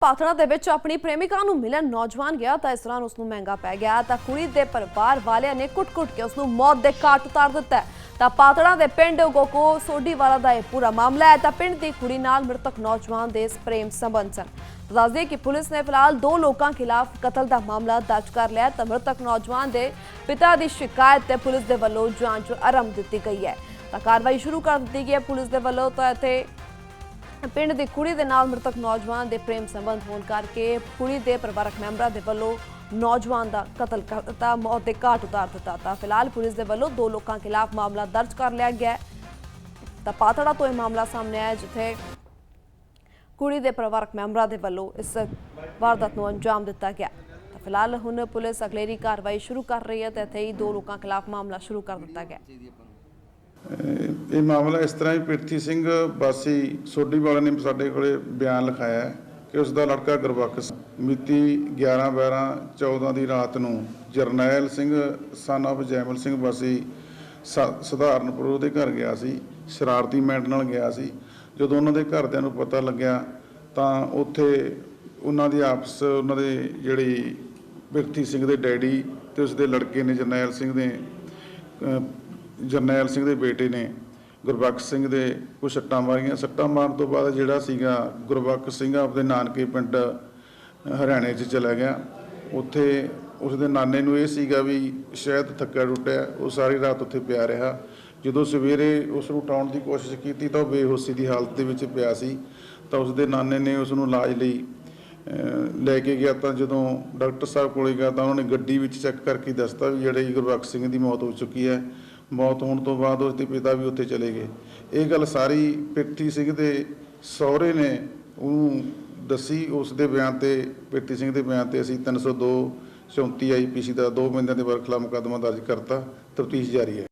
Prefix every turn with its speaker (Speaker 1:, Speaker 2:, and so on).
Speaker 1: ਪਾਤੜਾ ਦੇ ਵਿੱਚ ਆਪਣੀ ਪ੍ਰੇਮਿਕਾ ਨੂੰ ਮਿਲਣ ਨੌਜਵਾਨ ਗਿਆ ਤਾਂ ਇਸ ਦੌਰਾਨ ਉਸ ਨੂੰ ਮਹਿੰਗਾ ਪੈ ਗਿਆ ਤਾਂ ਕੁੜੀ ਦੇ ਪਰਿਵਾਰ ਵਾਲਿਆਂ ਨੇ ਕੁੱਟ-ਕੁੱਟ ਕੇ ਉਸ ਨੂੰ ਮੌਤ ਦੇ ਘਾਟ ਉਤਾਰ ਦਿੱਤਾ। ਤਾਂ ਪਾਤੜਾ ਦੇ ਪਿੰਡ ਗੋਕੋ ਸੋਢੀਵਾਲਾ ਦਾ ਇਹ ਪੂਰਾ ਮਾਮਲਾ ਹੈ। ਤਾਂ ਪਿੰਡ ਦੀ ਕੁੜੀ ਨਾਲ ਮ੍ਰਿਤਕ ਨੌਜਵਾਨ ਦੇ ਇਸ ਪ੍ਰੇਮ ਸੰਬੰਧ ਸਨ। ਦੱਸ ਕਿ ਪੁਲਿਸ ਨੇ ਫਿਲਹਾਲ ਦੋ ਲੋਕਾਂ ਖਿਲਾਫ ਕਤਲ ਦਾ ਮਾਮਲਾ ਦਰਜ ਕਰ ਲਿਆ ਤਾਂ ਮ੍ਰਿਤਕ ਨੌਜਵਾਨ ਦੇ ਪਿਤਾ ਦੀ ਸ਼ਿਕਾਇਤ ਤੇ ਪੁਲਿਸ ਦੇ ਵੱਲੋਂ ਜਾਂਚ ਆਰੰਭ ਦਿੱਤੀ ਗਈ ਹੈ। ਤਾਂ ਕਾਰਵਾਈ ਸ਼ੁਰੂ ਕਰ ਦਿੱਤੀ ਗਈ ਹੈ ਪੁਲਿਸ ਦੇ ਵੱਲੋਂ। ਤਾਂ ਇੱਥੇ ਪਿੰਡ ਦੀ ਕੁੜੀ ਦੇ ਨਾਲ ਮ੍ਰਿਤਕ ਨੌਜਵਾਨ ਦੇ ਪ੍ਰੇਮ ਸੰਬੰਧ ਹੋਣ ਕਰਕੇ ਕੁੜੀ ਦੇ ਪਰਿਵਾਰਕ ਮੈਂਬਰਾਂ ਦੇ ਵੱਲੋਂ ਨੌਜਵਾਨ ਦਾ ਕਤਲ ਕਰ ਮੌਤ ਦੇ ਘਾਟ ਉਤਾਰ ਦਿੱਤਾ ਤਾਂ ਫਿਲਹਾਲ ਪੁਲਿਸ ਦੇ ਵੱਲੋਂ ਦੋ ਲੋਕਾਂ ਖਿਲਾਫ ਮਾਮਲਾ ਦਰਜ ਕਰ ਲਿਆ ਗਿਆ ਹੈ। ਤਾਂ ਪਾਤੜਾ ਤੋਂ ਇਹ ਮਾਮਲਾ ਸਾਹਮਣੇ ਆਇਆ ਜਿੱਥੇ ਕੁੜੀ ਦੇ ਪਰਿਵਾਰਕ ਮੈਂਬਰਾਂ ਦੇ ਵੱਲੋਂ ਇਸ ਵਾਰਦਾਤ ਨੂੰ ਅੰਜਾਮ ਦਿੱਤਾ ਗਿਆ। ਤਾਂ ਫਿਲਹਾਲ ਹੁਣ ਪੁਲਿਸ ਅਗਲੇਰੀ ਕਾਰਵਾਈ ਸ਼ੁਰੂ ਕਰ ਰਹੀ ਹੈ ਤੇ ਇੱਥੇ ਹੀ ਦੋ ਲੋਕਾਂ ਖਿਲਾਫ ਮਾਮਲਾ ਸ਼ੁਰੂ ਕਰ ਦਿੱਤਾ ਗਿਆ।
Speaker 2: ਇਹ ਮਾਮਲਾ ਇਸ ਤਰ੍ਹਾਂ ਹੀ ਪ੍ਰਿਥੀ ਸਿੰਘ ਵਾਸੀ ਸੋਢੀ ਵਾਲੇ ਨੇ ਸਾਡੇ ਕੋਲੇ ਬਿਆਨ ਲਿਖਾਇਆ ਹੈ ਕਿ ਉਸ ਦਾ ਲੜਕਾ ਗੁਰਬਖਸ਼ ਮਿਤੀ 11 12 14 ਦੀ ਰਾਤ ਨੂੰ ਜਰਨੈਲ ਸਿੰਘ ਸਨ of ਜੈਮਲ ਸਿੰਘ ਵਾਸੀ ਸ- ਸਧਾਰਨਪੁਰ ਉਹਦੇ ਘਰ ਗਿਆ ਸੀ, ਸ਼ਰਾਰਤੀ ਮੈਂਡ ਨਾਲ ਗਿਆ ਸੀ। ਜਦੋਂ ਉਹਨਾਂ ਦੇ ਘਰਦਿਆਂ ਨੂੰ ਪਤਾ ਲੱਗਿਆ ਤਾਂ ਉੱਥੇ ਉਹਨਾਂ ਦੀ ਆਪਸ, ਉਹਨਾਂ ਦੇ ਜਿਹੜੀ ਪ੍ਰਿਥੀ ਸਿੰਘ ਦੇ ਡੈਡੀ ਤੇ ਉਸ ਦੇ ਲੜਕੇ ਨੇ ਜਰਨੈਲ ਸਿੰਘ ਦੇ ਜਰਨੈਲ ਸਿੰਘ ਦੇ ਬੇਟੇ ਨੇ, ਗੁਰਬਖਸ਼ ਸਿੰਘ ਦੇ ਕੁਝ ਸੱਟਾਂ ਮਾਰੀਆਂ। ਸੱਟਾਂ ਮਾਰਨ ਤੋਂ ਬਾਅਦ ਜਿਹੜਾ ਸੀਗਾ ਗੁਰਬਖਸ਼ ਸਿੰਘ ਆਪਦੇ ਨਾਨਕੇ ਪਿੰਡ, ਹਰਿਆਣੇ 'ਚ ਚਲਾ ਗਿਆ। ਉੱਥੇ ਉਸਦੇ ਨਾਨੇ ਨੂੰ ਇਹ ਸੀਗਾ ਵੀ ਸ਼ਾਇਦ ਥੱਕਾ ਟੁੱਟਿਆ, ਉਹ ਸਾਰੀ ਰਾਤ ਉੱਥੇ ਪਿਆ ਰਿਹਾ। ਜਦੋਂ ਸਵੇਰੇ ਉਸ ਨੂੰ ਉਠਾਉਣ ਦੀ ਕੋਸ਼ਿਸ਼ ਕੀਤੀ ਤਾਂ ਉਹ ਬੇਹੋਸ਼ੀ ਦੀ ਹਾਲਤ ਦੇ ਵਿੱਚ ਪਿਆ ਸੀ। ਤਾਂ ਉਸਦੇ ਨਾਨੇ ਨੇ ਉਸ ਨੂੰ ਇਲਾਜ ਲਈ ਲੈ ਕੇ ਗਿਆ। ਤਾਂ ਜਦੋਂ ਡਾਕਟਰ ਸਾਹਿਬ ਕੋਲੇ ਗਿਆ ਤਾਂ ਉਹਨਾਂ ਨੇ ਗੱਡੀ ਵਿੱਚ ਚੈੱਕ ਕਰਕੇ ਦੱਸਤਾ ਵੀ ਜਿਹੜੇ ਗੁਰਬਖਸ਼ ਸਿੰਘ ਦੀ ਮੌਤ ਹੋ ਚੁੱਕੀ ਹੈ। ਮੌਤ ਹੋਣ ਤੋਂ ਬਾਅਦ ਉਸ ਦੇ ਪਿਤਾ ਵੀ ਉੱਥੇ ਚਲੇ ਗਏ। ਇਹ ਗੱਲ ਸਾਰੀ ਪਿੱਠੀ ਸਿੰਘ ਦੇ ਸਹੁਰੇ ਨੇ ਉਹਨੂੰ ਦੱਸੀ। ਉਸ ਦੇ ਬਿਆਨ ਤੇ, ਪਿੱਠੀ ਸਿੰਘ ਦੇ ਬਿਆਨ ਤੇ ਅਸੀਂ 302 34 ਆਈਪੀਸੀ ਦਾ ਦੋ ਬੰਦਿਆਂ ਦੇ ਵਰਖਲਾ ਮੁਕੱਦਮਾ ਦਰਜ ਕਰਤਾ। ਤਫਤੀਸ਼ ਜਾਰੀ ਹੈ।